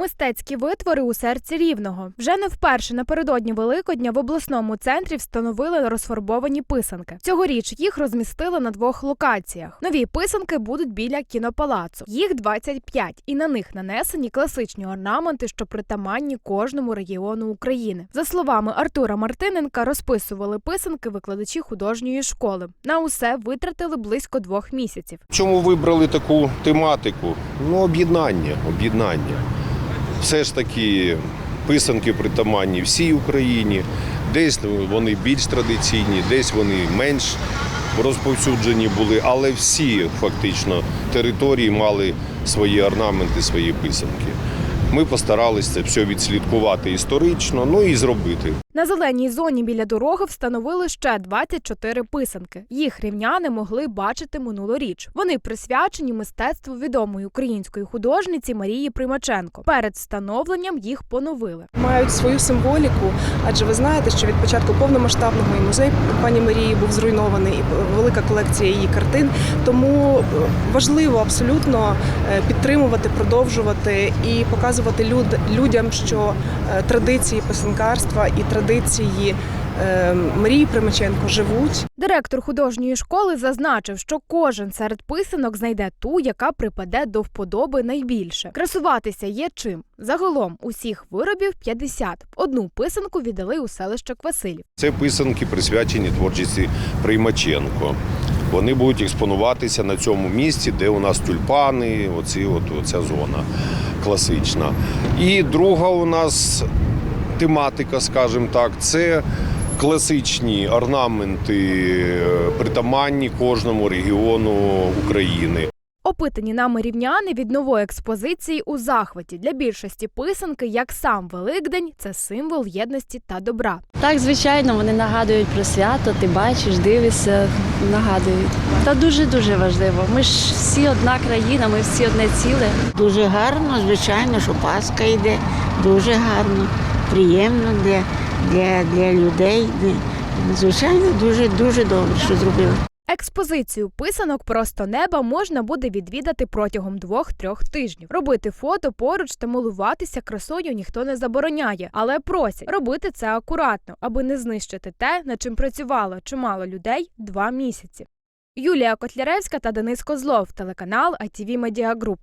Мистецькі витвори у серці рівного вже не вперше напередодні Великодня в обласному центрі встановили розфарбовані писанки. Цьогоріч їх розмістили на двох локаціях. Нові писанки будуть біля кінопалацу. Їх 25, і на них нанесені класичні орнаменти, що притаманні кожному регіону України. За словами Артура Мартиненка, розписували писанки викладачі художньої школи. На усе витратили близько двох місяців. Чому вибрали таку тематику? Ну, об'єднання, об'єднання. Все ж таки писанки притаманні всій Україні. Десь вони більш традиційні, десь вони менш розповсюджені були, але всі фактично території мали свої орнаменти, свої писанки. Ми постаралися це все відслідкувати історично, ну і зробити. На зеленій зоні біля дороги встановили ще 24 писанки. Їх рівняни могли бачити минулоріч. Вони присвячені мистецтву відомої української художниці Марії Примаченко. Перед встановленням їх поновили. мають свою символіку, адже ви знаєте, що від початку повномасштабного і музей пані Марії був зруйнований, і велика колекція її картин. Тому е, важливо абсолютно е, підтримувати, продовжувати і показувати люд- людям, що е, традиції писанкарства і традиції е, Марії Примаченко живуть. Директор художньої школи зазначив, що кожен серед писанок знайде ту, яка припаде до вподоби найбільше. Красуватися є чим. Загалом усіх виробів 50. Одну писанку віддали у селище Квасилів. Це писанки присвячені творчості Приймаченко. Вони будуть експонуватися на цьому місці, де у нас тюльпани, оці, от, оця зона класична. І друга у нас тематика, скажімо так, це класичні орнаменти, е, притаманні кожному регіону України. Опитані нами рівняни від нової експозиції у захваті. Для більшості писанки, як сам Великдень, це символ єдності та добра. Так, звичайно, вони нагадують про свято, ти бачиш, дивишся, нагадують. Та дуже-дуже важливо. Ми ж всі одна країна, ми всі одне ціле. Дуже гарно, звичайно, що Пасха йде. Дуже гарно, приємно для, для, для людей. Звичайно, дуже дуже добре, що зробили. Експозицію писанок просто неба можна буде відвідати протягом двох-трьох тижнів. Робити фото поруч та милуватися красою ніхто не забороняє, але просять робити це акуратно, аби не знищити те, над чим працювало чимало людей два місяці. Юлія Котляревська та Денис Козлов, телеканал ITV Media Group.